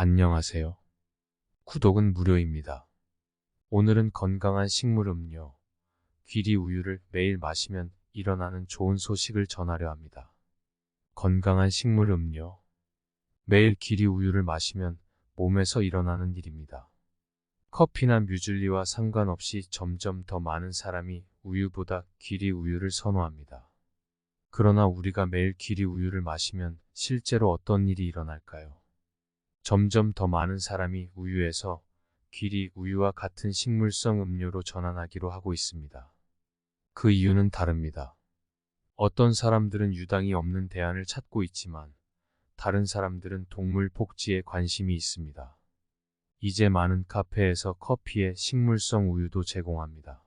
안녕하세요. 구독은 무료입니다. 오늘은 건강한 식물 음료, 귀리 우유를 매일 마시면 일어나는 좋은 소식을 전하려 합니다. 건강한 식물 음료, 매일 귀리 우유를 마시면 몸에서 일어나는 일입니다. 커피나 뮤즐리와 상관없이 점점 더 많은 사람이 우유보다 귀리 우유를 선호합니다. 그러나 우리가 매일 귀리 우유를 마시면 실제로 어떤 일이 일어날까요? 점점 더 많은 사람이 우유에서 귀리 우유와 같은 식물성 음료로 전환하기로 하고 있습니다. 그 이유는 다릅니다. 어떤 사람들은 유당이 없는 대안을 찾고 있지만 다른 사람들은 동물 복지에 관심이 있습니다. 이제 많은 카페에서 커피에 식물성 우유도 제공합니다.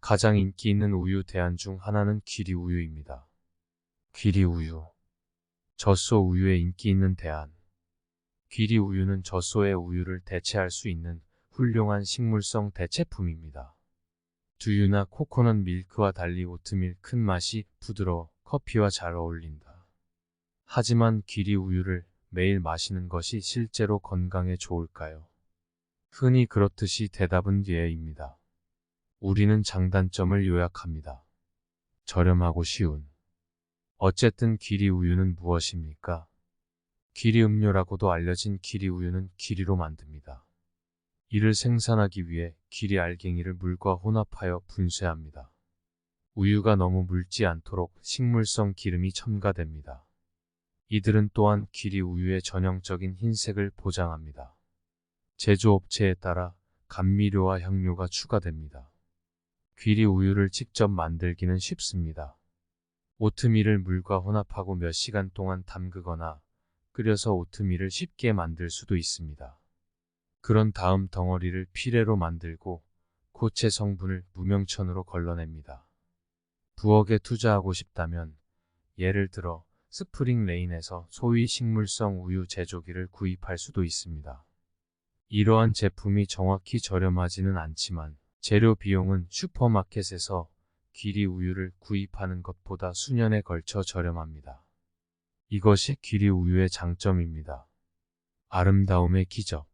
가장 인기 있는 우유 대안 중 하나는 귀리 우유입니다. 귀리 우유. 젖소 우유에 인기 있는 대안. 귀리 우유는 젖소의 우유를 대체할 수 있는 훌륭한 식물성 대체품입니다. 두유나 코코넛 밀크와 달리 오트밀 큰 맛이 부드러워 커피와 잘 어울린다. 하지만 귀리 우유를 매일 마시는 것이 실제로 건강에 좋을까요? 흔히 그렇듯이 대답은 예입니다. 우리는 장단점을 요약합니다. 저렴하고 쉬운. 어쨌든 귀리 우유는 무엇입니까? 귀리 음료라고도 알려진 귀리 우유는 귀리로 만듭니다. 이를 생산하기 위해 귀리 알갱이를 물과 혼합하여 분쇄합니다. 우유가 너무 묽지 않도록 식물성 기름이 첨가됩니다. 이들은 또한 귀리 우유의 전형적인 흰색을 보장합니다. 제조업체에 따라 감미료와 향료가 추가됩니다. 귀리 우유를 직접 만들기는 쉽습니다. 오트밀을 물과 혼합하고 몇 시간 동안 담그거나 끓여서 오트밀을 쉽게 만들 수도 있습니다. 그런 다음 덩어리를 피레로 만들고 고체 성분을 무명천으로 걸러냅니다. 부엌에 투자하고 싶다면 예를 들어 스프링 레인에서 소위 식물성 우유 제조기를 구입할 수도 있습니다. 이러한 제품이 정확히 저렴하지는 않지만 재료 비용은 슈퍼마켓에서 귀리 우유를 구입하는 것보다 수년에 걸쳐 저렴합니다. 이것이 귀리 우유의 장점입니다. 아름다움의 기적.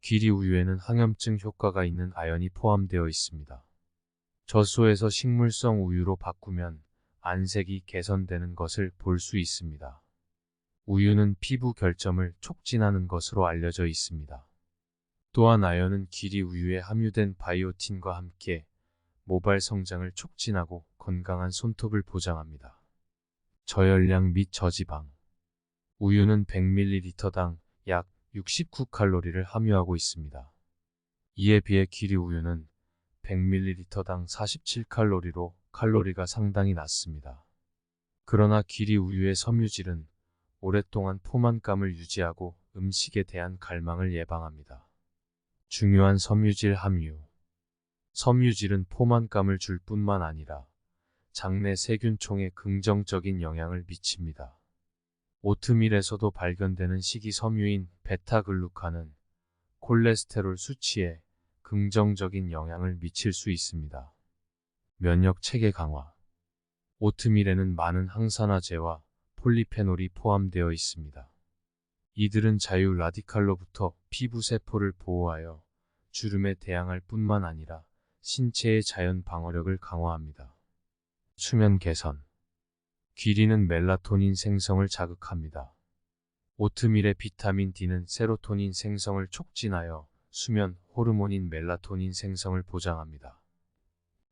귀리 우유에는 항염증 효과가 있는 아연이 포함되어 있습니다. 젖소에서 식물성 우유로 바꾸면 안색이 개선되는 것을 볼 수 있습니다. 우유는 피부 결점을 촉진하는 것으로 알려져 있습니다. 또한 아연은 귀리 우유에 함유된 바이오틴과 함께 모발 성장을 촉진하고 건강한 손톱을 보장합니다. 저열량 및 저지방 우유는 100ml당 약 69칼로리를 함유하고 있습니다. 이에 비해 귀리 우유는 100ml당 47칼로리로 칼로리가 상당히 낮습니다. 그러나 귀리 우유의 섬유질은 오랫동안 포만감을 유지하고 음식에 대한 갈망을 예방합니다. 중요한 섬유질 함유 섬유질은 포만감을 줄 뿐만 아니라 장내 세균총에 긍정적인 영향을 미칩니다. 오트밀에서도 발견되는 식이섬유인 베타글루칸은 콜레스테롤 수치에 긍정적인 영향을 미칠 수 있습니다. 면역 체계 강화 오트밀에는 많은 항산화제와 폴리페놀이 포함되어 있습니다. 이들은 자유 라디칼로부터 피부 세포를 보호하여 주름에 대항할 뿐만 아니라 신체의 자연 방어력을 강화합니다. 수면 개선 귀리는 멜라토닌 생성을 자극합니다. 오트밀의 비타민 D는 세로토닌 생성을 촉진하여 수면 호르몬인 멜라토닌 생성을 보장합니다.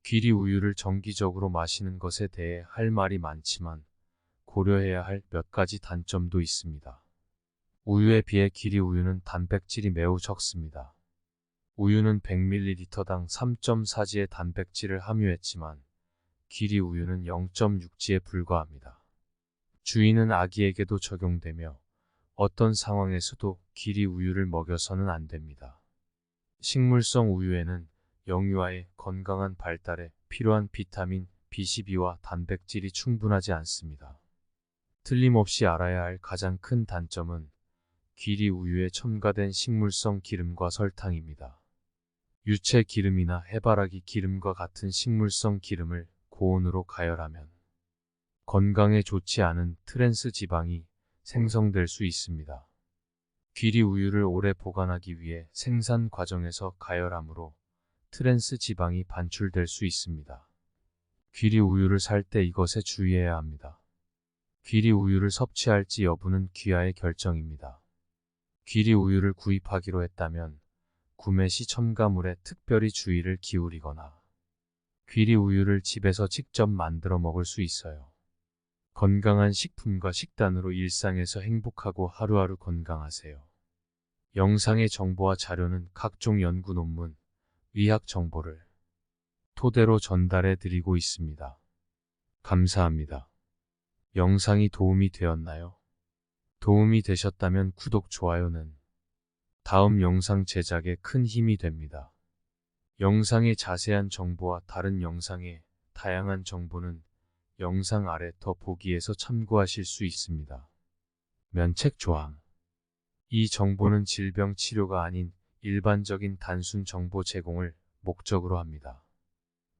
귀리 우유를 정기적으로 마시는 것에 대해 할 말이 많지만 고려해야 할 몇 가지 단점도 있습니다. 우유에 비해 귀리 우유는 단백질이 매우 적습니다. 우유는 100ml당 3.4g의 단백질을 함유했지만 귀리 우유는 0.6g에 불과합니다. 주의는 아기에게도 적용되며 어떤 상황에서도 귀리 우유를 먹여서는 안 됩니다. 식물성 우유에는 영유아의 건강한 발달에 필요한 비타민 B12와 단백질이 충분하지 않습니다. 틀림없이 알아야 할 가장 큰 단점은 귀리 우유에 첨가된 식물성 기름과 설탕입니다. 유채 기름이나 해바라기 기름과 같은 식물성 기름을 고온으로 가열하면 건강에 좋지 않은 트랜스 지방이 생성될 수 있습니다. 귀리 우유를 오래 보관하기 위해 생산 과정에서 가열함으로 트랜스 지방이 반출될 수 있습니다. 귀리 우유를 살 때 이것에 주의해야 합니다. 귀리 우유를 섭취할지 여부는 귀하의 결정입니다. 귀리 우유를 구입하기로 했다면 구매 시 첨가물에 특별히 주의를 기울이거나 귀리 우유를 집에서 직접 만들어 먹을 수 있어요. 건강한 식품과 식단으로 일상에서 행복하고 하루하루 건강하세요. 영상의 정보와 자료는 각종 연구 논문, 의학 정보를 토대로 전달해 드리고 있습니다. 감사합니다. 영상이 도움이 되었나요? 도움이 되셨다면 구독, 좋아요는 다음 영상 제작에 큰 힘이 됩니다. 영상의 자세한 정보와 다른 영상의 다양한 정보는 영상 아래 더 보기에서 참고하실 수 있습니다. 면책 조항 이 정보는 질병 치료가 아닌 일반적인 단순 정보 제공을 목적으로 합니다.